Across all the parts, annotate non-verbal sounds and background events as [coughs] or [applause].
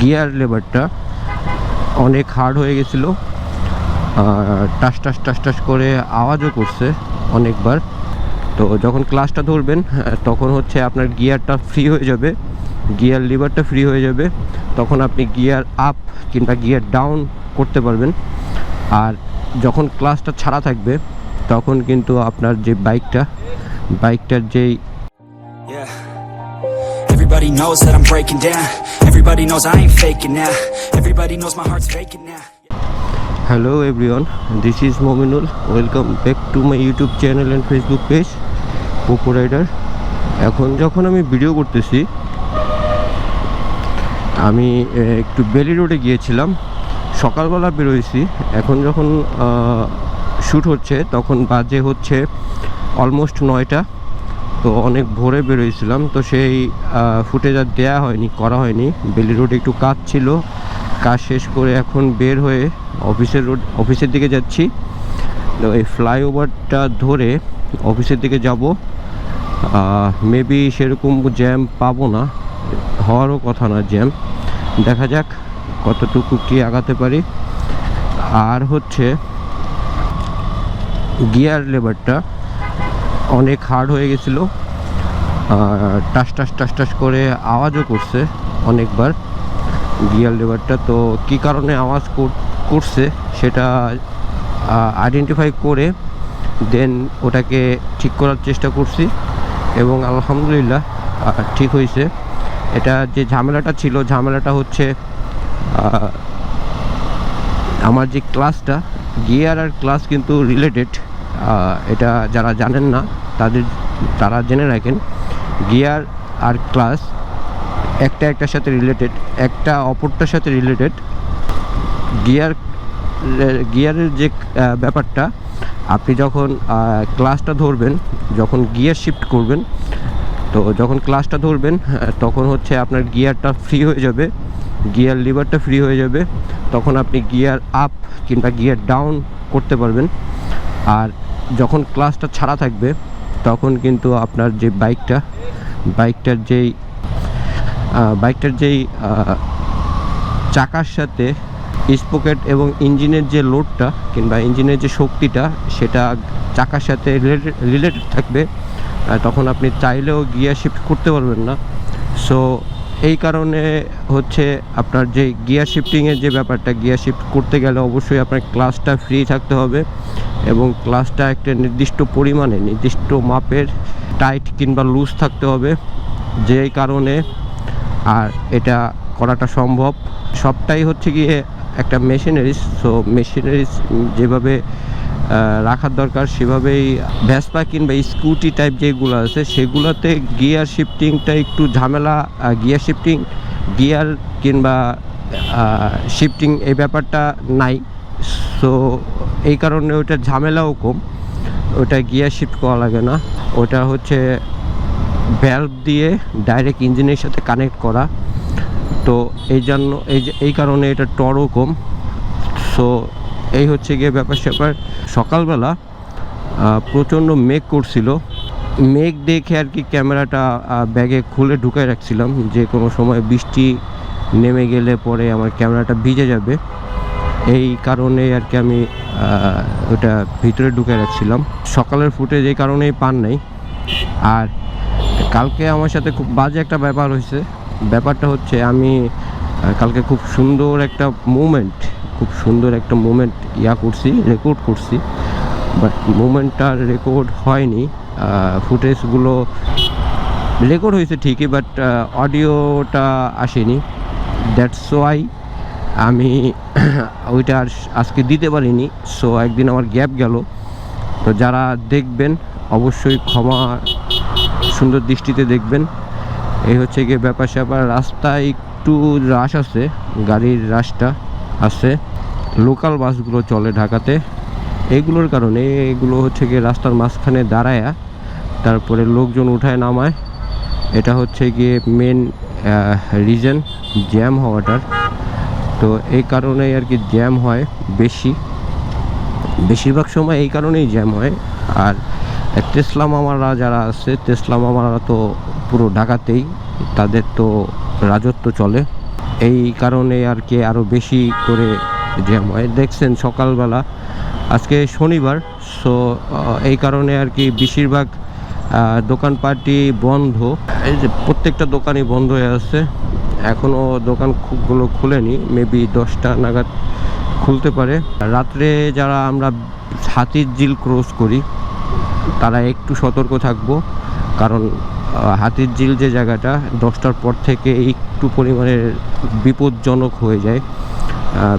Gear লেবারটা অনেক hard হয়ে গেছিল। টাস টাস টাস টাস করে আওয়াজও করছে অনেকবার। তো যখন ক্লাসটা ধরবেন, তখন হচ্ছে আপনার গিয়ারটা ফ্রি হয়ে যাবে। গিয়ার লিভারটা ফ্রি হয়ে যাবে। তখন আপনি গিয়ার আপ কিংবা গিয়ার ডাউন করতে পারবেন। আর যখন ক্লাসটা ছাড়া থাকবে, তখন কিন্তু আপনার যে বাইকটা বাইকটার যেই. Everybody knows that I'm breaking down. Everybody knows I ain't faking now. Everybody knows my heart's faking now. Hello everyone this is Mominul welcome back to my YouTube channel and Facebook page Poco rider এখন যখন আমি video করতেছি, আমি একটু বেলি রোডে গিয়েছিলাম সকালবেলা বেরোয়েছি এখন যখন শ্যুট হচ্ছে, তখন বাজে হচ্ছে অলমোস্ট নয়টা তো অনেক ভোরে বেরোয়েছিলাম তো সেই ফুটেজ আর দেওয়া হয়নি, করা হয়নি। বেলি রোড একটু কাজ ছিল, কাজ শেষ করে এখন বের হয়ে অফিসের রোড, অফিসের দিকে যাচ্ছি। তো এই ফ্লাইওভারটা ধরে অফিসের দিকে যাব। মেবি সেরকম জ্যাম পাবো না, হওয়ারও কথা না জ্যাম দেখা যাক কতটুকু কি আগাতে পারি। আর হচ্ছে গিয়ার লেবারটা অনেক হার্ড হয়ে গেছিল। টাস টাস টাস টাস করে আওয়াজও করছে অনেকবার। গিয়ার লেবারটা তো কী কারণে আওয়াজ করছে সেটা আইডেন্টিফাই করে দেন ওটাকে ঠিক করার চেষ্টা করছি এবং আলহামদুলিল্লাহ ঠিক হয়েছে। এটা যে ঝামেলাটা ছিল, ঝামেলাটা হচ্ছে আমার যে ক্লাসটা গিয়ার আর ক্লাস কিন্তু রিলেটেড এটা যারা জানেন না, তাদের, তারা জেনে রাখেন, গিয়ার আর ক্লাস একটা একটার সাথে রিলেটেড একটা অপরটার সাথে রিলেটেড গিয়ার, গিয়ারের যে ব্যাপারটা, আপনি যখন ক্লাসটা ধরবেন, যখন গিয়ার শিফট করবেন, তো যখন ক্লাসটা ধরবেন, তখন হচ্ছে আপনার গিয়ারটা ফ্রি হয়ে যাবে, গিয়ার লিভারটা ফ্রি হয়ে যাবে, তখন আপনি গিয়ার আপ কিংবা গিয়ার ডাউন করতে পারবেন। আর যখন ক্লাসটা ছাড়া থাকবে, তখন কিন্তু আপনার যে বাইকটা, বাইকটার যেই বাইকটার যেই চাকার সাথে স্পোকেট এবং ইঞ্জিনের যে লোডটা কিংবা ইঞ্জিনের যে শক্তিটা, সেটা চাকার সাথে রিলেটেড থাকবে তখন আপনি চাইলেও গিয়ার শিফট করতে পারবেন না। সো এই কারণে হচ্ছে আপনার যে গিয়ার শিফটিংয়ের যে ব্যাপারটা গিয়ার শিফট করতে গেলে অবশ্যই আপনার ক্লাসটা ফ্রি থাকতে হবে এবং ক্লাসটা একটা নির্দিষ্ট পরিমাণে, নির্দিষ্ট মাপের টাইট কিংবা লুজ থাকতে হবে। যেই কারণে আর এটা করাটা সম্ভব। সবটাই হচ্ছে গিয়ে একটা মেশিনারিজ সো মেশিনারিজ যেভাবে রাখার দরকার। সেভাবেই ভ্যাসপা কিংবা স্কুটি টাইপ যেগুলো আছে, সেগুলোতে গিয়ার শিফটিংটা একটু ঝামেলা গিয়ার শিফটিং গিয়ার কিংবা শিফটিং এই ব্যাপারটা নাই। সো এই কারণে ওটার ঝামেলাও কম। ওটা গিয়ার শিফট করা লাগে না। ওটা হচ্ছে ভ্যালভ দিয়ে ডাইরেক্ট ইঞ্জিনের সাথে কানেক্ট করা। তো এই জন্য, এই এই কারণে এটা টরও কম। সো এই হচ্ছে গিয়ে ব্যাপার স্যাপার। সকালবেলা প্রচণ্ড মেঘ করছিল। মেঘ দেখে আর কি ক্যামেরাটা ব্যাগে খুলে ঢুকায় রাখছিলাম যে কোনো সময় বৃষ্টি নেমে গেলে পরে আমার ক্যামেরাটা ভিজে যাবে। এই কারণে আর কি আমি ওটা ভিতরে ঢুকে রাখছিলাম। সকালের ফুটে এই কারণেই পান নাই। আর কালকে আমার সাথে খুব বাজে একটা ব্যাপার হয়েছে। ব্যাপারটা হচ্ছে আমি কালকে খুব সুন্দর একটা মুমেন্ট খুব সুন্দর একটা মুমেন্ট ইয়া করছি রেকর্ড করছি। বাট মুমেন্টটা রেকর্ড হয়নি। ফুটেজগুলো রেকর্ড হয়েছে ঠিকই বাট অডিওটা আসেনি। দ্যাটস ওয়াই আমি [coughs] ওইটা আর আজকে দিতে পারিনি। সো একদিন আমার গ্যাপ গেল। তো যারা দেখবেন, অবশ্যই ক্ষমা সুন্দর দৃষ্টিতে দেখবেন। এই হচ্ছে গিয়ে ব্যাপার স্যাপার রাস্তায় একটু রাশ আছে, গাড়ির রাশটা আছে। লোকাল বাসগুলো চলে ঢাকাতে। এগুলোর কারণে এগুলো হচ্ছে গিয়ে রাস্তার মাঝখানে দাঁড়ায়া তারপরে লোকজন উঠায় নামায়। এটা হচ্ছে গিয়ে মেন রিজন জ্যাম হওয়াটার। তো এই কারণেই আর কি জ্যাম হয় বেশি। বেশিরভাগ সময় এই কারণেই জ্যাম হয়। আর তেসলা মামারা যারা আছে তেসলা মামারা তো পুরো ঢাকাতেই, তাদের তো রাজত্ব চলে। এই কারণে আর কি আরও বেশি করে জ্যাম হয় দেখছেন সকালবেলা, আজকে শনিবার সো এই কারণে আর কি বেশিরভাগ দোকানপাটি বন্ধ। এই যে প্রত্যেকটা দোকানই বন্ধ হয়ে আছে। এখনও দোকান দোকানগুলো খুলেনি মেবি দশটা নাগাদ খুলতে পারে। রাত্রে যারা আমরা হাতির ঝিল ক্রস করি, তারা একটু সতর্ক থাকব, কারণ হাতির ঝিল যে জায়গাটা, দশটার পর থেকে একটু পরিমাণে বিপজ্জনক হয়ে যায়।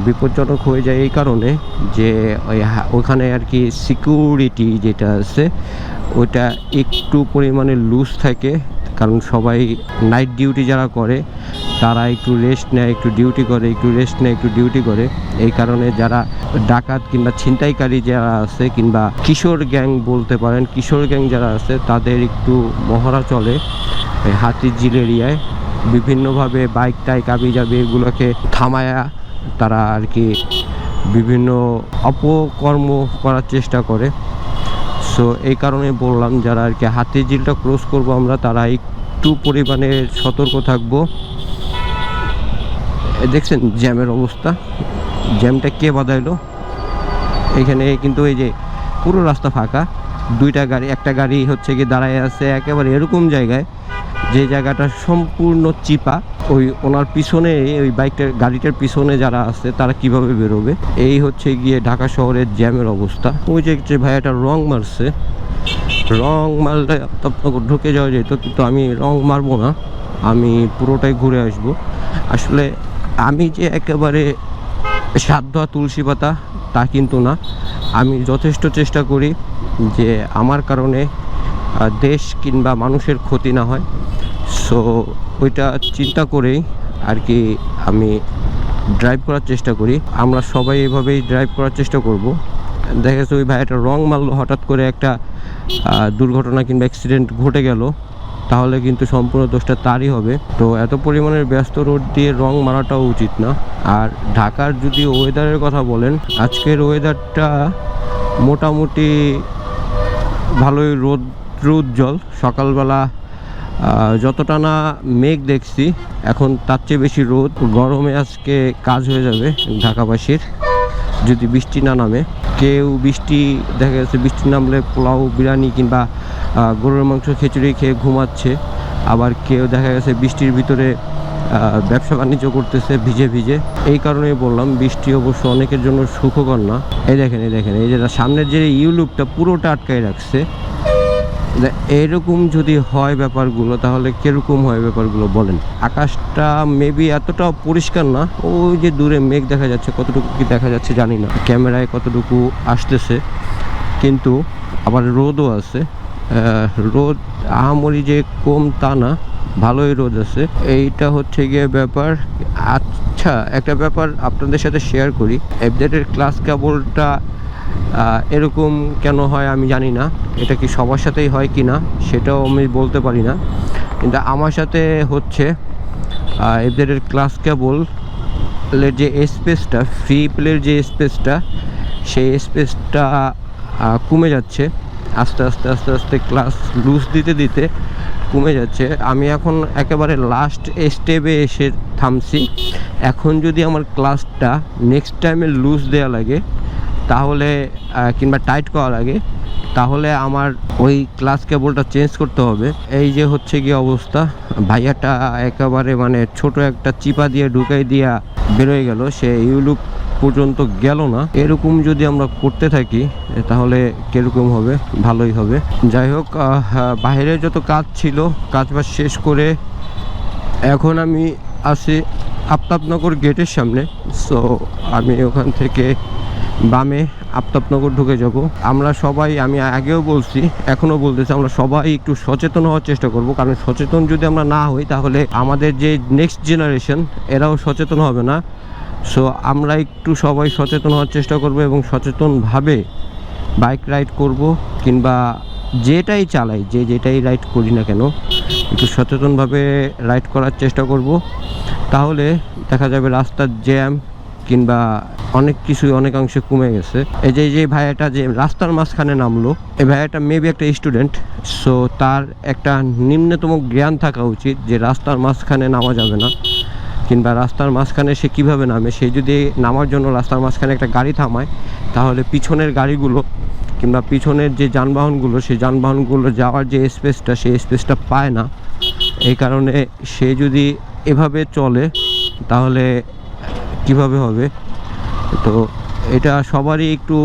বিপজ্জনক হয়ে যায় এই কারণে যে ওই ওখানে আর কি সিকিউরিটি যেটা আছে, ওইটা একটু পরিমাণে লুজ থাকে। কারণ সবাই নাইট ডিউটি যারা করে, তারা একটু রেস্ট নেয়, একটু ডিউটি করে, একটু রেস্ট নেয়, একটু ডিউটি করে। এই কারণে যারা ডাকাত কিংবা ছিনতাইকারী যারা আছে কিংবা কিশোর গ্যাং বলতে পারেন, কিশোর গ্যাং যারা আছে, তাদের একটু মহড়া চলে হাতির ঝিল এরিয়ায়। বিভিন্নভাবে বাইক টাইক আবি যাবে এগুলোকে থামায়া তারা আর কি বিভিন্ন অপকর্ম করার চেষ্টা করে। সো এই কারণে বললাম যারা আর কি হাতির ঝিলটা ক্রস করব আমরা, তারা একটু পরিমাণে সতর্ক থাকব। দেখছেন জ্যামের অবস্থা। জ্যামটা কে বাদাইলো এখানে কিন্তু এই যে পুরো রাস্তা ফাঁকা। দুইটা গাড়ি, একটা গাড়ি হচ্ছে কি দাঁড়ায় আছে একেবারে এরকম জায়গায়। যে জায়গাটা সম্পূর্ণ চিপা। ওই ওনার পিছনে, ওই বাইকটার গাড়িটার পিছনে যারা আছে, তারা কীভাবে বেরোবে? এই হচ্ছে গিয়ে ঢাকা শহরের জ্যামের অবস্থা। ওই যে যে ভাইয়াটা রং মারছে, রং মারলে ঢুকে যাওয়া যেত, কিন্তু আমি রং মারবো না। আমি পুরোটাই ঘুরে আসব। আসলে আমি যে একেবারে সাধ্য তুলসী পাতা, তা কিন্তু না। আমি যথেষ্ট চেষ্টা করি যে আমার কারণে দেশ কিংবা মানুষের ক্ষতি না হয়। সো ওইটা চিন্তা করেই আর কি আমি ড্রাইভ করার চেষ্টা করি। আমরা সবাই এভাবেই ড্রাইভ করার চেষ্টা করব। দেখা যাচ্ছে ওই ভাইয়াটা রং মারলো, হঠাৎ করে একটা দুর্ঘটনা কিংবা অ্যাক্সিডেন্ট ঘটে গেল। তাহলে কিন্তু সম্পূর্ণ দোষটা তারই হবে। তো এত পরিমাণের ব্যস্ত রোড দিয়ে রং মারাটাও উচিত না। আর ঢাকার যদি ওয়েদারের কথা বলেন, আজকের ওয়েদারটা মোটামুটি ভালোই রোদ উজ্জ্বল। সকালবেলা যতটা না মেঘ দেখছি, এখন তার চেয়ে বেশি রোদ। গরমে আজকে কাজ হয়ে যাবে ঢাকাবাসীর যদি বৃষ্টি না নামে। কেউ বৃষ্টি, দেখা যাচ্ছে বৃষ্টি নামলে পোলাও, বিরিয়ানি কিংবা গরুর মাংস খিচুড়ি খেয়ে ঘুমাচ্ছে। আবার কেউ দেখা গেছে বৃষ্টির ভিতরে ব্যবসা বাণিজ্য করতেছে ভিজে ভিজে। এই কারণেই বললাম, বৃষ্টি অবশ্য অনেকের জন্য সুখকর না। এই দেখেন এই দেখেন, এই যে সামনের যে ইউলুপটা পুরোটা আটকায় রাখছে। এরকম যদি হয় ব্যাপারগুলো, তাহলে কীরকম হয় ব্যাপারগুলো বলেন? আকাশটা মেবি এতটাও পরিষ্কার না, ওই যে দূরে মেঘ দেখা যাচ্ছে, কতটুকু কি দেখা যাচ্ছে জানি না। ক্যামেরায় কতটুকু আসতেছে, কিন্তু আবার রোদও আছে। রোদ আহামরি যে কম তা না, ভালোই রোদ আছে। এইটা হচ্ছে গিয়ে ব্যাপার। আচ্ছা একটা ব্যাপার আপনাদের সাথে শেয়ার করি। এফজেডের ক্লাস কেবলটা এরকম কেন হয় আমি জানি না। এটা কি সবার সাথেই হয় কি না, সেটাও আমি বলতে পারি না। কিন্তু আমার সাথে হচ্ছে এদের ক্লাস কেবল যে স্পেসটা ফ্রি প্লের যে স্পেসটা সেই স্পেসটা কমে যাচ্ছে। আস্তে আস্তে আস্তে আস্তে ক্লাস লুজ দিতে দিতে কমে যাচ্ছে। আমি এখন একেবারে লাস্ট স্টেপে এসে থামছি। এখন যদি আমার ক্লাসটা নেক্সট টাইমে লুজ দেওয়া লাগে তাহলে কিংবা টাইট করা লাগে, তাহলে আমার ওই ক্লাস কেবলটা চেঞ্জ করতে হবে। এই যে হচ্ছে কি অবস্থা, ভাইয়াটা একেবারে মানে ছোট একটা চিপা দিয়ে ঢুকাই দিয়া বেরোয় গেল, সে ইউলুপ পর্যন্ত গেল না। এরকম যদি আমরা করতে থাকি তাহলে কীরকম হবে? ভালোই হবে। যাই হোক বাইরে যত কাজ ছিল, কাজ বাজ শেষ করে এখন আমি আসি আফতাবনগর গেটের সামনে। সো আমি ওখান থেকে বামে আফতাবনগর ঢুকে যাব। আমরা সবাই, আমি আগেও বলছি, এখনও বলতেছি, আমরা সবাই একটু সচেতন হওয়ার চেষ্টা করব। কারণ সচেতন যদি আমরা না হই, তাহলে আমাদের যে নেক্সট জেনারেশন এরাও সচেতন হবে না। সো আমরা একটু সবাই সচেতন হওয়ার চেষ্টা করব এবং সচেতনভাবে বাইক রাইড করব, কিংবা যেটাই চালাই, যে যেটাই রাইড করি না কেন, একটু সচেতনভাবে রাইড করার চেষ্টা করব। তাহলে দেখা যাবে রাস্তার জ্যাম কিংবা অনেক কিছুই অনেকাংশে কমে গেছে। এই যে যে ভাইয়াটা যে রাস্তার মাঝখানে নামলো, এই ভাইয়াটা মেবি একটা স্টুডেন্ট সো তার একটা নিম্নতম জ্ঞান থাকা উচিত যে রাস্তার মাঝখানে নামা যাবে না, কিংবা রাস্তার মাঝখানে সে কীভাবে নামে। সে যদি নামার জন্য রাস্তার মাঝখানে একটা গাড়ি থামায়, তাহলে পিছনের গাড়িগুলো কিংবা পিছনের যে যানবাহনগুলো সেই যানবাহনগুলো যাওয়ার যে স্পেসটা সেই স্পেসটা পায় না। এই কারণে সে যদি এভাবে চলে, তাহলে কীভাবে হবে? তো এটা সবারই একটু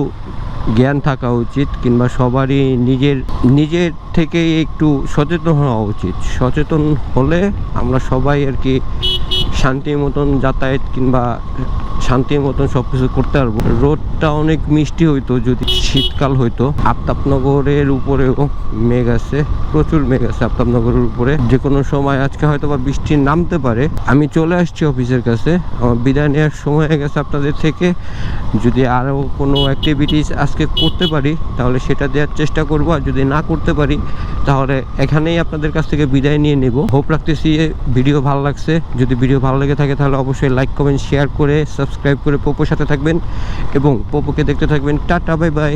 জ্ঞান থাকা উচিত কিংবা সবারই নিজের নিজের থেকে একটু সচেতন হওয়া উচিত। সচেতন হলে আমরা সবাই আর কি শান্তি মতন যাতায়াত কিংবা শান্তির মতন সব কিছু করতে পারব। রোডটা অনেক মিষ্টি হইতো, যদি শীতকাল হইতো। আফতাবনগরের উপরেও মেঘ আছে, প্রচুর মেঘ আছে আফতাবনগরের উপরে। যে কোনো সময় আজকে হয়তো বা বৃষ্টি নামতে পারে। আমি চলে আসছি অফিসের কাছে। আমার বিদায় নেওয়ার সময় হয়ে গেছে আপনাদের থেকে। যদি আরও কোনো অ্যাক্টিভিটিস আজকে করতে পারি, তাহলে সেটা দেওয়ার চেষ্টা করব। আর যদি না করতে পারি, তাহলে এখানেই আপনাদের কাছ থেকে বিদায় নিয়ে নেব। হোপ রাখতেছি ভিডিও ভালো লাগছে। যদি ভিডিও ভালো লেগে থাকে, তাহলে অবশ্যই লাইক কমেন্ট শেয়ার করে সাবস্ক্রাইব করে পোপোর সাথে থাকবেন এবং পোপোকে দেখতে থাকবেন। Tata bye bye.